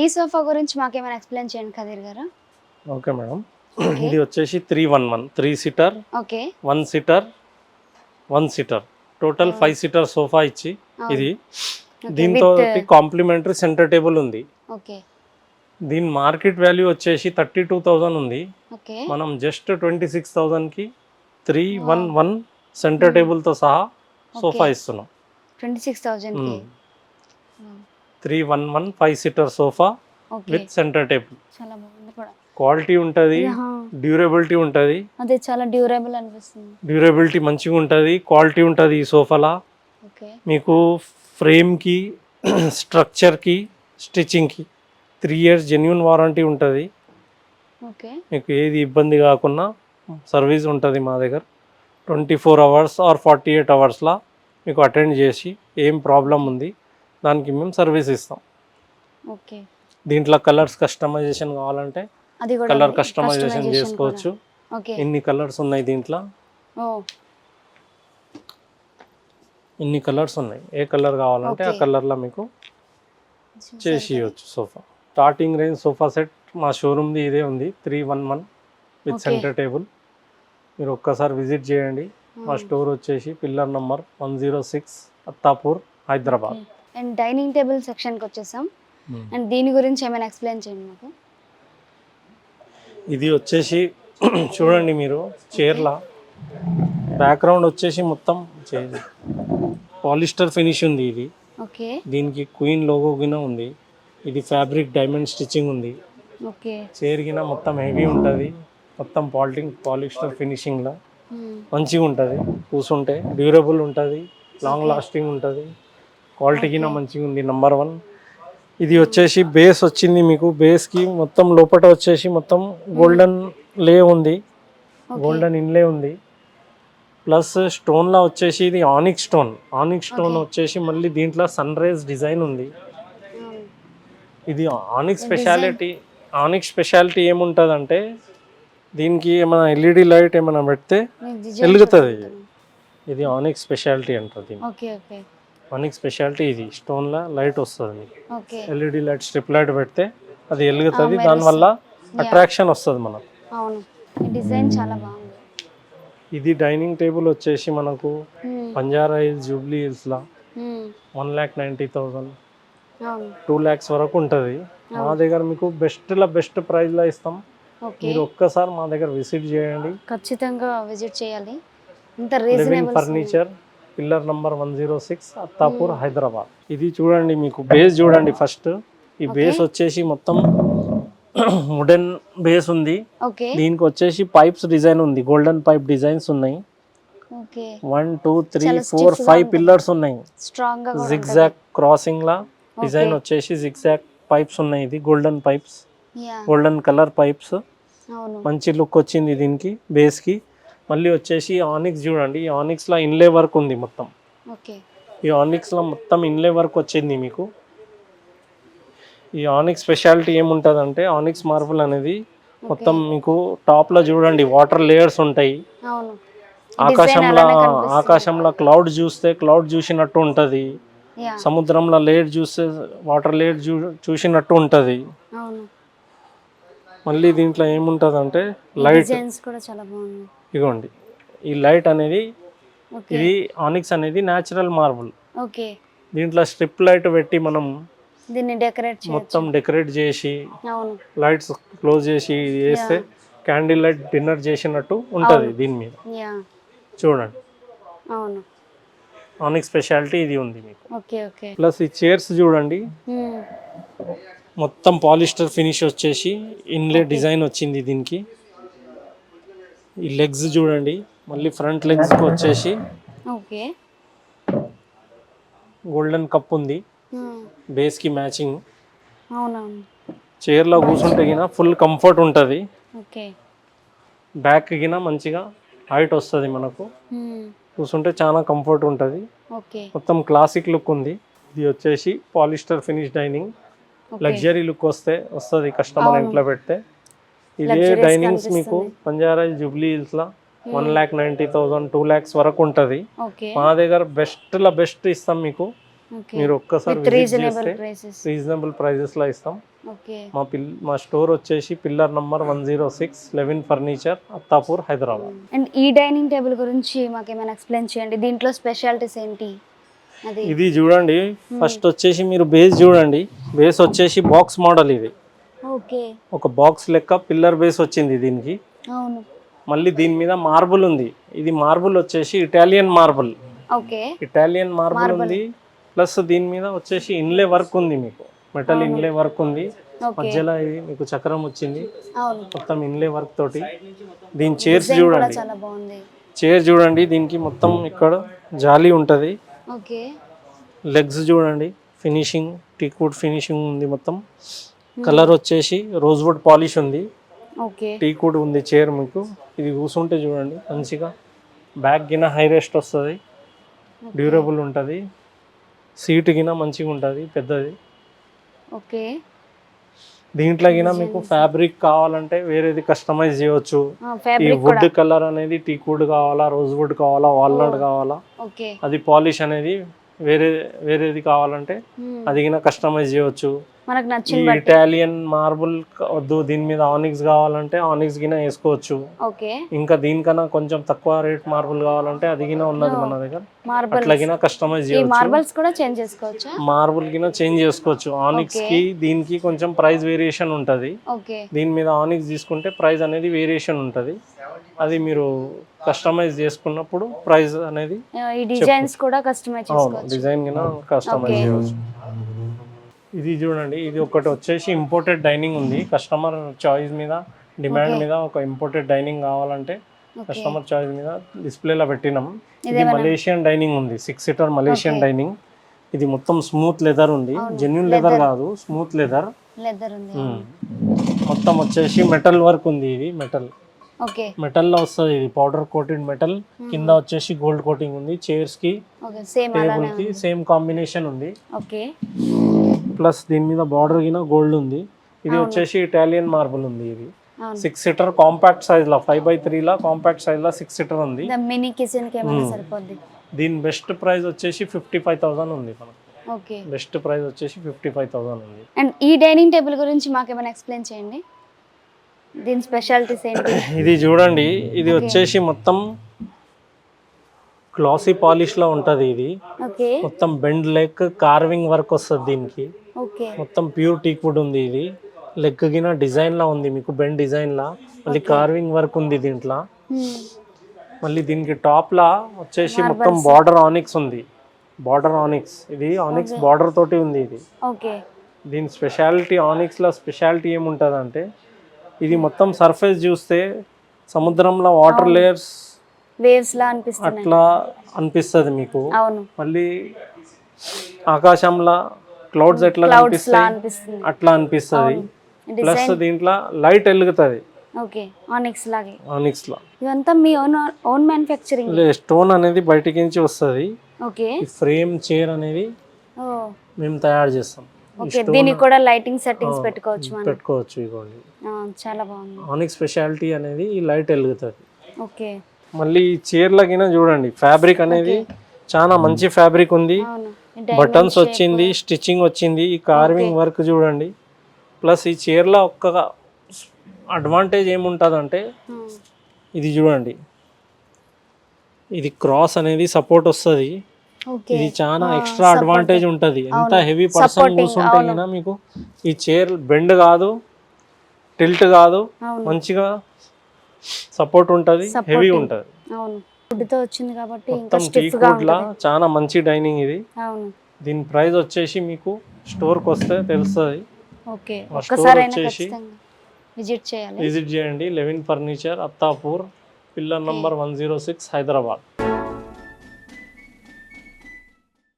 ఈ సోఫా గురించి మాకేమైనా ఎక్స్ప్లెయిన్ చేయండి కదీర్ గారు ఓకే మేడం. ఇది వచ్చేసి three one one three seater okay one seater one seater total. Five seater sofa ఇచ్చి. ఇది దీంతో కాంప్లిమెంటరీ సెంటర్ టేబుల్ ఉంది ఓకే దీని మార్కెట్ వాల్యూ వచ్చేసి థర్టీ టూ థౌజండ్ ఉంది ఓకే మనం జస్ట్ ట్వంటీ సిక్స్ థౌజండ్కి త్రీ వన్. One centre. టేబుల్తో సహా సోఫా. ఇస్తున్నాం twenty six thousand three one one five seater sofa with centre table. చాలా బాగుంది కూడా. క్వాలిటీ ఉంటుంది డ్యూరబిలిటీ ఉంటుంది. అదే చాలా డ్యూరబుల్ అనిపిస్తుంది. డ్యూరబిలిటీ మంచిగా ఉంటుంది క్వాలిటీ ఉంటుంది ఈ సోఫాలా. మీకు ఫ్రేమ్కి స్ట్రక్చర్కి స్టిచ్చింగ్కి త్రీ ఇయర్స్ జెన్యున్ వారంటీ ఉంటుంది. ఓకే. మీకు ఏది ఇబ్బంది కాకుండా సర్వీస్ ఉంటుంది మా దగ్గర. Twenty four hours or forty eight అవర్స్లో మీకు అటెండ్ చేసి ఏం ప్రాబ్లం ఉంది దానికి మేము సర్వీస్ ఇస్తాం. ఓకే. దీంట్లో కలర్స్ కస్టమైజేషన్ కావాలంటే కలర్. కస్టమైజేషన్ చేసుకోవచ్చు. ఎన్ని కలర్స్ ఉన్నాయి దీంట్లో? ఇన్ని కలర్స్ ఉన్నాయి? ఏ కలర్ కావాలంటే ఆ. కలర్లో మీకు చేసి ఇవ్వచ్చు sofa starting range sofa set మా షోరూమ్ది ఇదే ఉంది three one one with. Centre table మీరు ఒక్కసారి విజిట్ చేయండి. మా స్టోర్ వచ్చేసి pillar number one zero six Attapur Hyderabad. And dining table సెక్షన్కి వచ్చేసాం. అండ్ దీని గురించి ఏమైనా ఎక్స్ప్లెయిన్ చేయండి మాకు. ఇది వచ్చేసి చూడండి మీరు చైర్లా. బ్యాక్గ్రౌండ్ వచ్చేసి మొత్తం పాలిస్టర్ ఫినిష్ ఉంది ఇది. ఓకే. దీనికి క్వీన్ లోగో గిన ఉంది. ఇది ఫ్యాబ్రిక్ డైమండ్ స్టిచ్చింగ్ ఉంది. ఓకే. చైర్ గిన మొత్తం హెవీ ఉంటుంది. మొత్తం పాలిటింగ్ పాలిస్టర్ ఫినిషింగ్లో. Hmm. మంచిగా ఉంటుంది కూర్చుంటే డ్యూరబుల్ ఉంటుంది. లాంగ్ లాస్టింగ్ ఉంటుంది. క్వాలిటీ గిన మంచిగా ఉంది నెంబర్ వన్ ఇది వచ్చేసి బేస్ వచ్చింది మీకు. బేస్కి మొత్తం లోపల వచ్చేసి మొత్తం గోల్డెన్ లే ఉంది. గోల్డెన్ ఇన్లే ఉంది. ప్లస్ స్టోన్లో వచ్చేసి ఇది ఆనిక్ స్టోన్ ఆనిక్ స్టోన్ వచ్చేసి మళ్ళీ దీంట్లో సన్ రైజ్ డిజైన్ ఉంది. ఇది ఆనిక్ స్పెషాలిటీ ఆనిక్ స్పెషాలిటీ ఏముంటుందంటే దీనికి ఏమైనా ఎల్ఈడి లైట్ ఏమైనా పెడితే వెలుగుతుంది. ఇది ఆనిక్ స్పెషాలిటీ అంటారు దీన్ని. ఆనిక్ స్పెషాలిటీ ఇది. స్టోన్లో లైట్ వస్తుంది. మీకు ఎల్ఈడి లైట్ స్ట్రిప్ లైట్ పెడితే అది వెలుగుతుంది మెరుస్తుంది. దానివల్ల అట్రాక్షన్ వస్తుంది మనకు. అవును. ఈ డిజైన్ చాలా బాగుంది. ఇది డైనింగ్ టేబుల్ వచ్చేసి మనకు Hmm. బంజారా హిల్స్ జూబ్లీ హిల్స్లో Hmm. One lakh ninety thousand two lakhs వరకు ఉంటుంది. మా దగ్గర మీకు బెస్ట్లో బెస్ట్ ప్రైస్లో ఇస్తాం. మీరు ఒక్కసారి మా దగ్గర విజిట్ చేయండి. ఖచ్చితంగా విజిట్ చేయాలి. ఇంత living reasonable furniture pillar number one zero six Attapur Hyderabad. ఇది చూడండి మీకు బేస్ చూడండి ఫస్ట్. ఈ బేస్ వచ్చేసి మొత్తం వుడెన్ బేస్ ఉంది. దీనికి వచ్చేసి పైప్స్ డిజైన్ ఉంది. గోల్డెన్ పైప్ డిజైన్స్ ఉన్నాయి. One two three four five. Pillars ఉన్నాయి. జిగ్జాక్ క్రాసింగ్ లా డిజైన్. వచ్చేసి జిగ్జాక్ పైప్స్ ఉన్నాయి. ఇది golden pipes. Golden colour pipes. మంచి లుక్ వచ్చింది దీనికి బేస్కి. మళ్ళీ వచ్చేసి ఆనిక్స్ చూడండి ఈ ఆనిక్స్లో ఇన్లే వర్క్ ఉంది మొత్తం. ఓకే. ఈ ఆనిక్స్లో మొత్తం ఇన్లే వర్క్ వచ్చింది మీకు. ఈ ఆనిక్స్ స్పెషాలిటీ ఏముంటుందంటే ఆనిక్స్ మార్బుల్ అనేది మొత్తం మీకు టాప్లో చూడండి వాటర్ లేయర్స్ ఉంటాయి. ఆకాశంలో. ఆకాశంలో క్లౌడ్ చూస్తే క్లౌడ్ చూసినట్టు ఉంటుంది. సముద్రంలో లేయర్ చూస్తే వాటర్ లేయర్ చూ చూసినట్టు ఉంటుంది. మళ్ళీ దీంట్లో ఏముంటుందంటే లైట్ డిజైన్స్ కూడా చాలా బాగుంది ఇగోండి. ఈ లైట్ అనేది ఇది ఆనిక్స్ అనేది న్యాచురల్ మార్బుల్. ఓకే. దీంట్లో స్ట్రిప్ లైట్ పెట్టి మనం దీన్ని డెకరేట్ మొత్తం డెకరేట్ చేసి లైట్స్ క్లోజ్ చేసి చేస్తే క్యాండిల్ లైట్ డిన్నర్ చేసినట్టు ఉంటుంది దీని మీద. చూడండి. అవును. ఆనిక్ స్పెషాలిటీ ఇది ఉంది మీకు. Okay okay. ప్లస్ ఈ చైర్స్ చూడండి. Hmm. మొత్తం పాలిస్టర్ ఫినిష్ వచ్చేసి ఇన్లే డిజైన్ వచ్చింది దీనికి. ఈ లెగ్స్ చూడండి. మళ్ళీ ఫ్రంట్ లెగ్స్కి వచ్చేసి ఓకే. గోల్డెన్ కప్ ఉంది. Hmm. బేస్కి మ్యాచింగ్ అవునవును. చైర్లో కూర్చుంటే గిన ఫుల్ కంఫర్ట్ ఉంటుంది. ఓకే. బ్యాక్ గిన మంచిగా హైట్ వస్తుంది మనకు. Hmm. కూర్చుంటే చాలా కంఫర్ట్ ఉంటుంది. ఓకే. మొత్తం క్లాసిక్ లుక్ ఉంది. ఇది వచ్చేసి polyester finish dining luxury look వస్తే వస్తుంది కస్టమర్. ఇంట్లో పెడితే. ఇదే డైనింగ్స్ మీకు. పంజారా జూబ్లీ హిల్స్లో one lakh ninety thousand two lakhs వరకు ఉంటుంది. మా దగ్గర బెస్ట్లో బెస్ట్ ఇస్తాం మీకు. మీరు ఒక్కసారి రీజనబుల్ రీజనబుల్ ప్రైజెస్లో ఇస్తాం. మా పిల్ మా స్టోర్ వచ్చేసి pillar number one zero six eleven furniture Attapur Hyderabad. And ఈ డైనింగ్ టేబుల్ గురించి మాకు ఏమైనా ఎక్స్ప్లెయిన్ చేయండి. దీంట్లో స్పెషాలిటీస్ ఏంటి? ఇది చూడండి. ఫస్ట్ వచ్చేసి మీరు బేస్ చూడండి. బేస్ వచ్చేసి బాక్స్ మోడల్ ఇది. ఒక బాక్స్ లెక్క పిల్లర్ బేస్ వచ్చింది దీనికి. మళ్ళీ దీని మీద మార్బుల్ ఉంది. ఇది మార్బుల్ వచ్చేసి ఇటాలియన్ మార్బుల్. ఇటాలియన్ మార్బుల్ ఉంది. ప్లస్ దీని మీద వచ్చేసి ఇన్లే వర్క్ ఉంది మీకు. మెటల్ ఇన్లే వర్క్ ఉంది. మధ్యలో ఇది మీకు చక్రం వచ్చింది. మొత్తం ఇన్లే వర్క్ తోటి. దీని చైర్స్ చూడండి. చైర్ చూడండి. దీనికి మొత్తం ఇక్కడ జాలీ ఉంటుంది. లెగ్స్ చూడండి. ఫినిషింగ్ టీక్వుడ్ ఫినిషింగ్ ఉంది మొత్తం. కలర్ వచ్చేసి రోజ్వుడ్ పాలిష్ ఉంది. ఓకే. టీక్వుడ్ ఉంది చైర్ మీకు. ఇది కూర్చుంటే చూడండి మంచిగా బ్యాక్ గిన హై రెస్ట్ వస్తుంది. డ్యూరబుల్ ఉంటుంది. సీట్ గిన మంచిగా ఉంటుంది పెద్దది. ఓకే. దీంట్లో గిన మీకు ఫ్యాబ్రిక్ కావాలంటే వేరేది కస్టమైజ్ చేయవచ్చు ఈ వుడ్ కలర్ అనేది టీక్వుడ్ కావాలా రోజ్ వుడ్ కావాలా వాల్నట్ కావాలా. అది పాలిష్ అనేది వేరే వేరేది కావాలంటే అది గిన కస్టమైజ్ చేయవచ్చు. మనకు ఇటాలియన్ మార్బుల్ వద్దు దీని మీద ఆనిక్స్ కావాలంటే ఆనిక్స్ గిన వేసుకోవచ్చు. ఇంకా దీనికన్నా కొంచెం తక్కువ రేట్ మార్బుల్ కావాలంటే అది గిన ఉన్నది మన దగ్గర. మార్బల్ అట్లా గిన కస్టమైజ్ మార్బల్స్ కూడా చేంజ్ చేసుకోవచ్చా? మార్బుల్ గిన చేంజ్ చేసుకోవచ్చు. ఆనిక్స్కి దీనికి కొంచెం ప్రైస్ వేరియేషన్ ఉంటది. దీని మీద ఆనిక్స్ తీసుకుంటే ప్రైస్ అనేది వేరియేషన్ ఉంటది. అది మీరు కస్టమైజ్ చేసుకున్నప్పుడు ప్రైస్ అనేది ఈ డిజైన్స్ కూడా కస్టమైజ్ అవును చేసుకోవచ్చు. డిజైన్ గిన కస్టమైజ్. చేయవచ్చు ఇది చూడండి ఇది ఒకటి వచ్చేసి ఇంపోర్టెడ్ డైనింగ్ ఉంది. కస్టమర్ చాయిస్ మీద డిమాండ్ మీద ఒక ఇంపోర్టెడ్ డైనింగ్ కావాలంటే కస్టమర్ చాయిస్ మీద డిస్ప్లేలో పెట్టినాం. ఇది మలేషియన్ డైనింగ్ ఉంది సిక్స్ సీటర్ మలేషియన్. డైనింగ్ ఇది మొత్తం స్మూత్ లెదర్ ఉంది. జెన్యున్ లెదర్ కాదు స్మూత్ లెదర్ లెదర్ ఉంది మొత్తం వచ్చేసి మెటల్ వర్క్ ఉంది ఇది మెటల్ ఓకే. మెటల్లో వస్తుంది ఇది పౌడర్ కోటెడ్ మెటల్ కింద వచ్చేసి గోల్డ్ కోటింగ్ ఉంది చైర్స్కి టేబుల్కి సేమ్ కాంబినేషన్ ఉంది. ఓకే. ప్లస్ దీని మీద బార్డర్ గిన గోల్డ్ ఉంది. ఇది వచ్చేసి ఇటాలియన్ మార్బుల్ ఉంది ఇది. సిక్స్ సీటర్ కాంపాక్ట్ సైజ్ లా ఫైవ్ బై త్రీ లా కాంపాక్ట్ సైజ్ లా సిక్స్ సీటర్ ఉంది. మినీ కిచెన్కి సరిపోద్ది. దీని బెస్ట్ ప్రైస్ వచ్చేసి ఫిఫ్టీ ఫైవ్ థౌసండ్ ఉంది మనకు. ఓకే. బెస్ట్ ప్రైస్ వచ్చేసి ఫిఫ్టీ ఫైవ్ థౌసండ్ ఉంది. అండ్ ఈ డైనింగ్ టేబుల్ గురించి మాకు ఏమైనా ఎక్స్ప్లెయిన్ చేయండి? దీని స్పెషాలిటీస్ ఏంటి? ఇది చూడండి ఇది వచ్చేసి మొత్తం గ్లాసీ పాలిష్లో ఉంటది ఇది. మొత్తం బెండ్ లెగ్ కార్వింగ్ వర్క్ వస్తుంది దీనికి. మొత్తం ప్యూర్ టీక్ వుడ్ ఉంది ఇది. లెగ్ గిన డిజైన్ లా ఉంది మీకు బెండ్ డిజైన్ లా. మళ్ళీ కార్వింగ్ వర్క్ ఉంది దీంట్లో. మళ్ళీ దీనికి టాప్ లా వచ్చేసి మొత్తం బార్డర్ ఆనిక్స్ ఉంది. బార్డర్ ఆనిక్స్ ఇది ఆనిక్స్ బార్డర్ తోటి ఉంది ఇది. దీని స్పెషాలిటీ ఆనిక్స్లో స్పెషాలిటీ ఏముంటుంది అంటే ఇది మొత్తం సర్ఫేస్ చూస్తే సముద్రంలో వాటర్ లేయర్స్ వేవ్స్ లా అనిపిస్తున్నాయి. అట్లా అనిపిస్తుంది మీకు. అవును. మళ్ళీ ఆకాశంలో క్లౌడ్స్ ఎట్లా అనిపిస్తాయి అనిపిస్తుంది. అట్లా అనిపిస్తుంది. ప్లస్ దీంట్లో లైట్ వెలుగుతుంది. ఓకే ఆనిక్స్ లాగే. ఆనిక్స్లో. ఇదంతా మీ ఓన్ ఓన్ మ్యానుఫ్యాక్చరింగ్ స్టోన్ అనేది బయటికి నుంచి వస్తుంది. ఓకే. ఫ్రేమ్ చైర్ అనేది ఓ. మేము తయారు చేస్తాం. దీనికి కూడా లైటింగ్ సెట్టింగ్స్ పెట్టుకోవచ్చు పెట్టుకోవచ్చు చాలా బాగుంది. ఆనిక్ స్పెషాలిటీ అనేది ఈ లైట్ వెలుగుతుంది. ఓకే. మళ్ళీ చైర్లకినా చూడండి ఫ్యాబ్రిక్ అనేది చాలా మంచి ఫ్యాబ్రిక్ ఉంది. బటన్స్ వచ్చింది స్టిచ్చింగ్ వచ్చింది ఈ కార్వింగ్ వర్క్ చూడండి. ప్లస్ ఈ చైర్లో ఒక్క అడ్వాంటేజ్ ఏముంటుంది అంటే ఇది చూడండి. ఇది క్రాస్ అనేది సపోర్ట్ వస్తుంది. ఇది చాలా ఎక్స్ట్రా అడ్వాంటేజ్ ఉంటుంది. ఎంత హెవీ పర్సన్ కూర్చుంటే అయినా మీకు ఈ చైర్ బెండ్ కాదు టిల్ట్ కాదు మంచిగా సపోర్ట్ ఉంటుంది హెవీ. ఉంటుంది. అవును. వుడ్తో వచ్చింది కాబట్టి ఇంకా మొత్తం టీ లా చాలా మంచి డైనింగ్ ఇది. దీని ప్రైస్ వచ్చేసి మీకు స్టోర్కి వస్తే తెలుస్తుంది. ఓకే వచ్చేసి- విజిట్ చేయాలి. విజిట్ చేయండి. Eleven furniture Attapur pillar number one zero six Hyderabad.